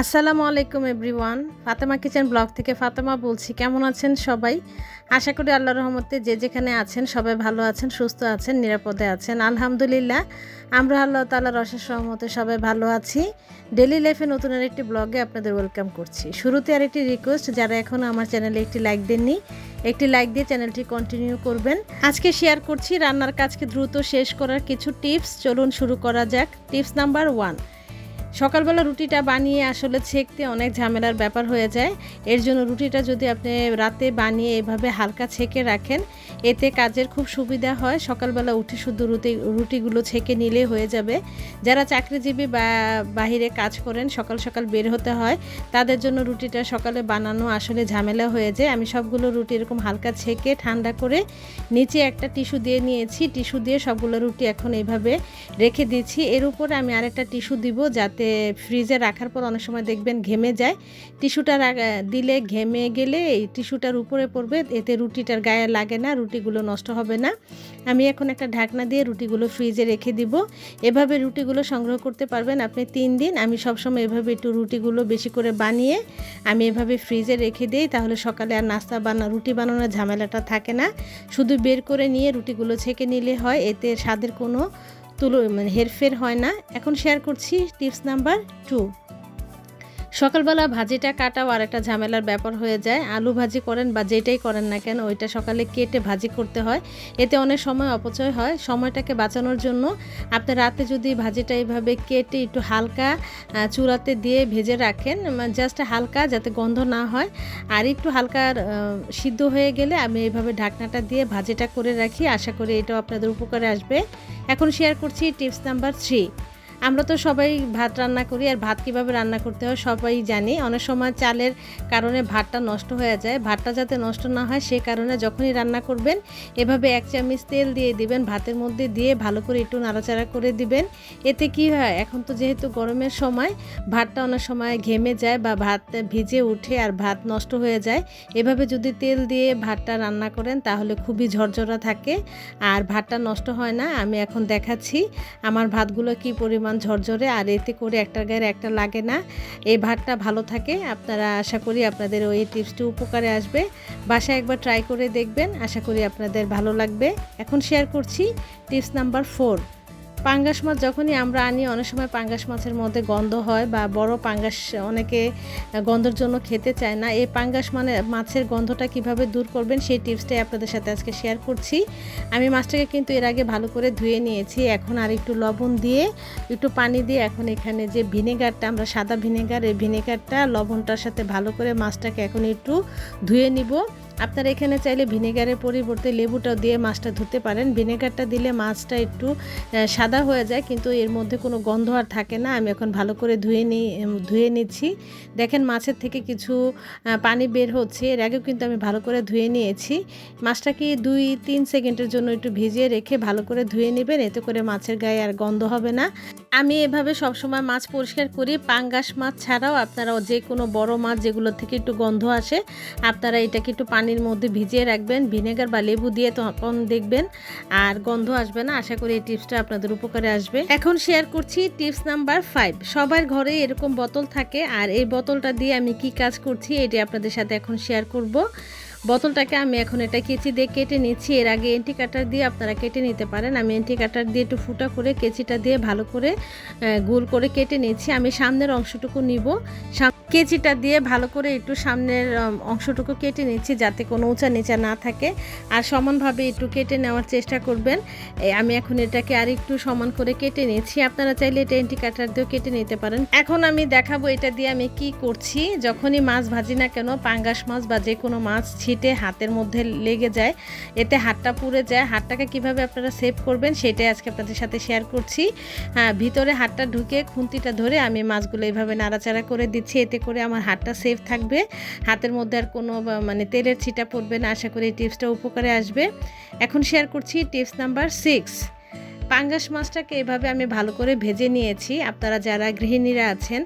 আসসালামু আলাইকুম everyone. Fatema kitchen blog থেকে ফাতেমা বলছি, কেমন আছেন সবাই? আশা করি আল্লাহ রহমতে যে যেখানে আছেন, সবাই ভালো আছেন, সুস্থ আছেন, নিরাপদে আছেন। আলহামদুলিল্লাহ, আমরা আল্লাহ তাল্লাহ রসের সহমতে সবাই ভালো আছি। ডেলি লাইফে নতুন আরেকটি ব্লগে আপনাদের ওয়েলকাম করছি। শুরুতে আরেকটি রিকোয়েস্ট যারা এখনও আমার চ্যানেলে একটি লাইক দেননি, একটি লাইক দিয়ে চ্যানেলটি কন্টিনিউ করবেন। আজকে শেয়ার করছি রান্নার কাজকে দ্রুত শেষ করার কিছু টিপস চলুন শুরু করা যাক। টিপস নাম্বার ওয়ান সকালবেলা রুটিটা বানিয়ে আসলে ছেঁকতে অনেক ঝামেলার ব্যাপার হয়ে যায়। এর জন্য রুটিটা যদি আপনি রাতে বানিয়ে এভাবে হালকা ছেঁকে রাখেন এতে কাজের খুব সুবিধা হয়। সকালবেলা উঠে শুধু রুটি, রুটিগুলো ছেঁকে নিলে হয়ে যাবে। যারা চাকরিজীবী বা বাহিরে কাজ করেন, সকাল সকাল বের হতে হয়। তাদের জন্য রুটিটা সকালে বানানো আসলে ঝামেলা হয়ে যায়। আমি সবগুলো রুটি এরকম হালকা ছেঁকে ঠান্ডা করে নিচে একটা টিস্যু দিয়ে নিয়েছি। টিস্যু দিয়ে সবগুলো রুটি এখন এইভাবে রেখে দিচ্ছি এর উপরে আমি আরেকটা টিস্যু দিব যাতে ফ্রিজে রাখার পর অনেক সময় দেখবেন ঘেমে যায়। টিস্যুটা দিলে ঘেমে গেলে এই টিস্যুটার উপরে পড়বে। এতে রুটিটার গায়ে লাগে না। রুটিগুলো নষ্ট হবে না। আমি এখন একটা ঢাকনা দিয়ে রুটিগুলো ফ্রিজে রেখে দিব। এভাবে রুটিগুলো সংগ্রহ করতে পারবেন আপনি তিন দিন। আমি সবসময় এভাবে একটু রুটিগুলো বেশি করে বানিয়ে আমি এভাবে ফ্রিজে রেখে দিই, তাহলে সকালে আর নাস্তা বানা, রুটি বানানোর ঝামেলাটা থাকে না। শুধু বের করে নিয়ে রুটিগুলো ছেঁকে নিলে হয়, এতে স্বাদের কোনো তুলো মানে হেরফের হয় না। এখন শেয়ার করছি টিপস নাম্বার টু সকালবেলা ভাজিটা কাটাও আর একটা ঝামেলার ব্যাপার হয়ে যায়। আলু ভাজি করেন বা যেটাই করেন না কেন, ওইটা সকালে কেটে ভাজি করতে হয়। এতে অনেক সময় অপচয় হয়। সময়টাকে বাঁচানোর জন্য আপনি রাতে যদি ভাজিটা এইভাবে কেটে একটু হালকা চূড়াতে দিয়ে ভেজে রাখেন জাস্ট হালকা যাতে গন্ধ না হয়। আর একটু হালকা সিদ্ধ হয়ে গেলে আমি এইভাবে ঢাকনাটা দিয়ে ভাজিটা করে রাখি। আশা করি এটাও আপনাদের উপকারে আসবে। এখন শেয়ার করছি টিপস নাম্বার থ্রি আমরা তো সবাই ভাত রান্না করি আর ভাত কীভাবে রান্না করতে হয় সবাই জানি। অনেক সময় চালের কারণে ভাতটা নষ্ট হয়ে যায়। ভাতটা যাতে নষ্ট না হয় সে কারণে যখনই রান্না করবেন, এভাবে এক চামচ তেল দিয়ে দিবেন, ভাতের মধ্যে দিয়ে ভালো করে একটু নাড়াচাড়া করে দিবেন। এতে কি হয়, এখন তো যেহেতু গরমের সময়, ভাতটা অনেক সময় ঘেমে যায় বা ভাত ভিজে উঠে আর ভাত নষ্ট হয়ে যায়। এভাবে যদি তেল দিয়ে ভাতটা রান্না করেন, তাহলে খুবই ঝরঝরা থাকে। আর ভাতটা নষ্ট হয় না, আমি এখন দেখাচ্ছি আমার ভাতগুলো কি পরিমাণ পরিমাণ ঝরঝরে, আর এতে করে একটা গায়ের একটা লাগে না। এই ভাতটা ভালো থাকে। আপনারা আশা করি আপনাদের ওই টিপসটি উপকারে আসবে। বাসায় একবার ট্রাই করে দেখবেন। আশা করি আপনাদের ভালো লাগবে। এখন শেয়ার করছি টিপস নাম্বার ফোর পাঙ্গাস মাছ যখনই আমরা আনি, অনেক সময় পাঙ্গাস মাছের মধ্যে গন্ধ হয় বা বড় পাঙ্গাস অনেকে গন্ধর জন্য খেতে চায় না। এই পাঙ্গাস মানে মাছের গন্ধটা কীভাবে দূর করবেন সেই টিপসটাই আপনাদের সাথে আজকে শেয়ার করছি। আমি মাছটাকে কিন্তু এর আগে ভালো করে ধুয়ে নিয়েছি। এখন আর একটু লবণ দিয়ে, একটু পানি দিয়ে এখন এখানে যে ভিনেগারটা, আমরা সাদা ভিনেগার, এই ভিনেগারটা লবণটার সাথে ভালো করে মাছটাকে এখন একটু ধুয়ে নিব। আপনারা এখানে চাইলে ভিনেগারের পরিবর্তে লেবুটাও দিয়ে মাছটা ধুতে পারেন। ভিনেগারটা দিলে মাছটা একটু সাদা হয়ে যায়, কিন্তু এর মধ্যে কোনো গন্ধ আর থাকে না। আমি এখন ভালো করে ধুয়ে নিই ধুয়ে নিচ্ছি। দেখেন মাছের থেকে কিছু পানি বের হচ্ছে। এর আগেও কিন্তু আমি ভালো করে ধুয়ে নিয়েছি। মাছটাকে দুই, তিন সেকেন্ডের জন্য একটু ভিজিয়ে রেখে ভালো করে ধুয়ে নেবেন। এতে করে মাছের গায়ে আর গন্ধ হবে না। আমি এভাবে সবসময় মাছ পরিষ্কার করি। পাঙ্গাস মাছ ছাড়াও আপনারা যে কোনো বড় মাছ যেগুলো থেকে একটু গন্ধ আসে, আপনারা এটাকে একটু পানি পানির মধ্যে ভিজিয়ে রাখবেন, ভিনেগার বা লেবু দিয়ে তখন দেখবেন, আর গন্ধ আসবে না। আশা করি এই টিপসটা আপনাদের উপকারে আসবে। এখন শেয়ার করছি টিপস নাম্বার ফাইভ সবার ঘরে এরকম বোতল থাকে, আর এই বোতলটা দিয়ে আমি কি কাজ করছি এটি আপনাদের সাথে এখন শেয়ার করব। বোতলটাকে আমি এখন এটা কেচি দিয়ে কেটে নিচ্ছি। এর আগে এন্টি কাটার দিয়ে আপনারা কেটে নিতে পারেন। আমি এন্টি কাটার দিয়ে একটু ফুটা করে, কেচিটা দিয়ে ভালো করে গোল করে কেটে নিচ্ছি। আমি সামনের অংশটুকু নিব। কেচিটা দিয়ে ভালো করে একটু সামনের অংশটুকু কেটে নিচ্ছি যাতে কোনো উঁচা নিচা না থাকে। আর সমানভাবে একটু কেটে নেওয়ার চেষ্টা করবেন। আমি এখন এটাকে আর একটু সমান করে কেটে নিচ্ছি আপনারা চাইলে এটা এন্টি কাটার দিয়েও কেটে নিতে পারেন। এখন আমি দেখাবো এটা দিয়ে আমি কি করছি। যখনই মাছ ভাজি না কেন, পাঙ্গাস মাছ বা যে কোনো মাছ ছিটে হাতের মধ্যে লেগে যায়, এতে হাতটা পুড়ে যায়। হাতটাকে কীভাবে আপনারা সেভ করবেন সেটাই আজকে আপনাদের সাথে শেয়ার করছি। হ্যাঁ ভিতরে হাতটা ঢুকে খুন্তিটা ধরে আমি মাছগুলো এইভাবে নাড়াচাড়া করে দিচ্ছি। এতে করে আমার হাতটা সেফ থাকবে। হাতের মধ্যে আর কোনো মানে তেলের ছিটা পড়বে না। আশা করি এই টিপসটা উপকারে আসবে। এখন শেয়ার করছি টিপস নাম্বার সিক্স পাঙ্গাস মাছটাকে এভাবে আমি ভালো করে ভেজে নিয়েছি। আপনারা যারা গৃহিণীরা আছেন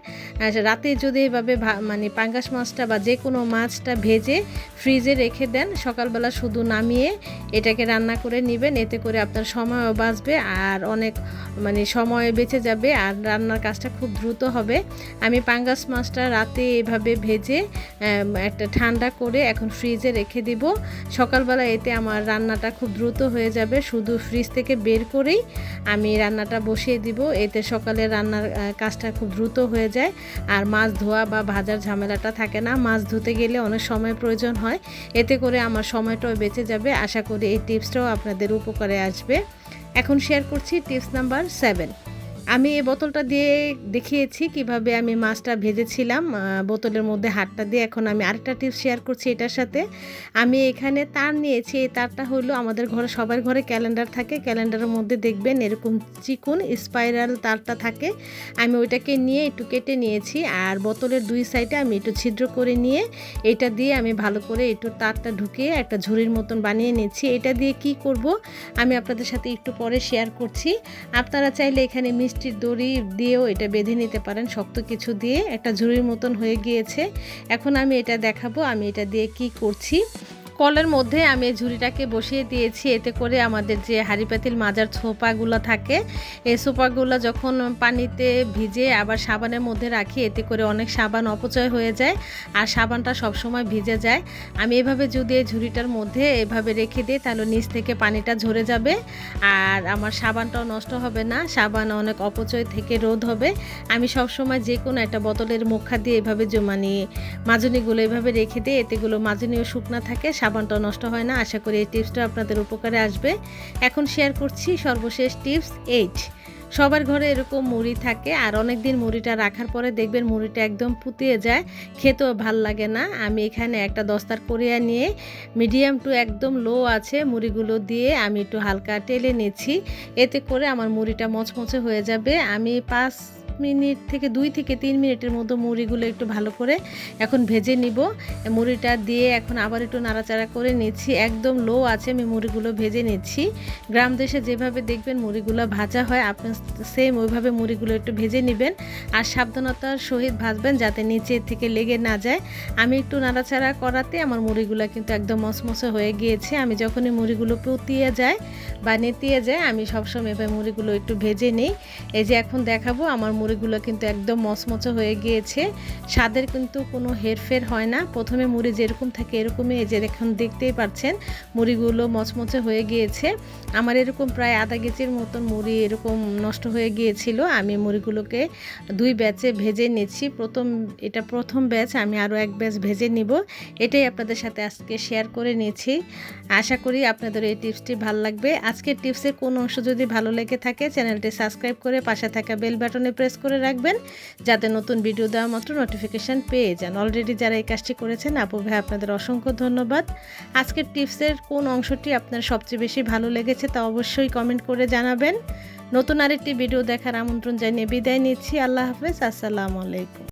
রাতে যদি এভাবে মানে পাঙ্গাস মাছটা বা যে কোনো মাছটা ভেজে ফ্রিজে রেখে দেন, সকালবেলা শুধু নামিয়ে এটাকে রান্না করে নেবেন। এতে করে আপনার সময়ও বাঁচবে আর অনেক মানে সময় বেঁচে যাবে আর রান্নার কাজটা খুব দ্রুত হবে। আমি পাঙ্গাস মাছটা রাতে এভাবে ভেজে একটা ঠান্ডা করে এখন ফ্রিজে রেখে দিব। সকালবেলা এতে আমার রান্নাটা খুব দ্রুত হয়ে যাবে। শুধু ফ্রিজ থেকে বের করেই আমি রান্নাটা বসিয়ে দিব। এতে সকালে রান্নার কাজটা খুব দ্রুত হয়ে যায়। আর মাছ ধোয়া বা ভাজার ঝামেলাটা থাকে না। মাছ ধুতে গেলে অনেক সময় প্রয়োজন হয়। এতে করে আমার সময়টাও বেঁচে যাবে। আশা করি এই টিপসটাও আপনাদের উপকারে আসবে। এখন শেয়ার করছি টিপস নাম্বার সেভেন আমি এই বোতলটা দিয়ে দেখিয়েছি কীভাবে আমি মাছটা ভেজেছিলাম বোতলের মধ্যে হাতটা দিয়ে। এখন আমি আরেকটা টিপস শেয়ার করছি এটার সাথে। আমি এখানে তার নিয়েছি, এই তারটা হলো আমাদের ঘরে, সবার ঘরে ক্যালেন্ডার থাকে। ক্যালেন্ডারের মধ্যে দেখবেন এরকম চিকুন স্পাইরাল তারটা থাকে। আমি ওইটাকে নিয়ে একটু কেটে নিয়েছি আর বোতলের দুই সাইডে আমি একটু ছিদ্র করে নিয়ে এটা দিয়ে আমি ভালো করে একটু তারটা ঢুকিয়ে একটা ঝুড়ির মতন বানিয়ে নিয়েছি এটা দিয়ে কি করব, আমি আপনাদের সাথে একটু পরে শেয়ার করছি। আপনারা চাইলে এখানে মিষ্টির দড়ি দিয়েও এটা বেঁধে নিতে পারেন। শক্ত কিছু দিয়ে একটা ঝুড়ির মতন হয়ে গিয়েছে। এখন আমি এটা দেখাবো, আমি এটা দিয়ে কি করছি। কলের মধ্যে আমি এই ঝুড়িটাকে বসিয়ে দিয়েছি। এতে করে আমাদের যে হাঁড়ি পাতিল মাজার ছোপাগুলো থাকে, এই সোপাগুলো যখন পানিতে ভিজে আবার সাবানের মধ্যে রাখি, এতে করে অনেক সাবান অপচয় হয়ে যায় আর সাবানটা সবসময় ভিজে যায়। আমি এভাবে যদি এই ঝুড়িটার মধ্যে এভাবে রেখে দিই, তাহলে নিচ থেকে পানিটা ঝরে যাবে আর আমার সাবানটাও নষ্ট হবে না, সাবান অনেক অপচয় থেকে রোধ হবে। আমি সবসময় যে কোনো একটা বোতলের মুখা দিয়ে এভাবে মানে মাজনিগুলো এভাবে রেখে দিই এতেগুলো মাজনিও শুকনা থাকে সাবানটাও নষ্ট হয় না। আশা করি এই টিপসটা আপনাদের উপকারে আসবে। এখন শেয়ার করছি সর্বশেষ টিপস এইট সবার ঘরে এরকম মুড়ি থাকে আর অনেক দিন মুড়িটা রাখার পরে দেখবেন মুড়িটা একদম পুতিয়ে যায়। খেতেও ভালো লাগে না। আমি এখানে একটা দস্তার করিয়া নিয়ে মিডিয়াম টু একদম লো আছে মুড়িগুলো দিয়ে আমি একটু হালকা টেলে নিচ্ছি। এতে করে আমার মুড়িটা মচমচে হয়ে যাবে। আমি পাঁচ মিনিট থেকে দুই থেকে তিন মিনিটের মতো মুড়িগুলো একটু ভালো করে এখন ভেজে নিব। মুড়িটা দিয়ে এখন আবার একটু নাড়াচাড়া করে নিচ্ছি। একদম লো আছে, আমি মুড়িগুলো ভেজে নিচ্ছি। গ্রাম দেশে যেভাবে দেখবেন মুড়িগুলো ভাজা হয়, আপনি সেম ওইভাবে মুড়িগুলো একটু ভেজে নেবেন। আর সাবধানতার সহিত ভাজবেন যাতে নিচে থেকে লেগে না যায়। আমি একটু নাড়াচাড়া করাতে আমার মুড়িগুলো কিন্তু একদম মসমসে হয়ে গিয়েছে। আমি যখনই মুড়িগুলো পুতিয়ে যায় বা নেতিয়ে যায়, আমি সবসময় এভাবে মুড়িগুলো একটু ভেজে নিই। এই যে এখন দেখাবো, আমার মুড়িগুলো কিন্তু একদম মচমচে হয়ে গিয়েছে। স্বাদের কিন্তু কোনো হেরফের হয় না। প্রথমে মুড়ি যেরকম থাকে এরকমই এই যে এখন দেখতেই পাচ্ছেন, মুড়িগুলো মচমচে হয়ে গিয়েছে। আমার এরকম প্রায় আধা কেজির মতন মুড়ি এরকম নষ্ট হয়ে গিয়েছিল। আমি মুড়িগুলোকে দুই ব্যাচে ভেজে নিচ্ছি। প্রথম, এটা প্রথম ব্যাচ, আমি আরও এক ব্যাচ ভেজে নিব। এটাই আপনাদের সাথে আজকে শেয়ার করে নিয়েছি আশা করি আপনাদের এই টিপসটি ভালো লাগবে। আজকের টিপসের কোন অংশ যদি ভালো লেগে থাকে, চ্যানেলটি সাবস্ক্রাইব করে পাশে থাকা বেল বাটনে প্রেস করে রাখবেন যাতে নতুন ভিডিও দেওয়া মাত্র নোটিফিকেশান পেয়ে যান। অলরেডি যারা এই কাজটি করেছেন, আপু ভাই, আপনাদের অসংখ্য ধন্যবাদ। আজকের টিপসের কোন অংশটি আপনার সবচেয়ে বেশি ভালো লেগেছে তা অবশ্যই কমেন্ট করে জানাবেন। নতুন আরেকটি ভিডিও দেখার আমন্ত্রণ জানিয়ে বিদায় নিচ্ছি। আল্লাহ হাফেজ, আসসালামু আলাইকুম।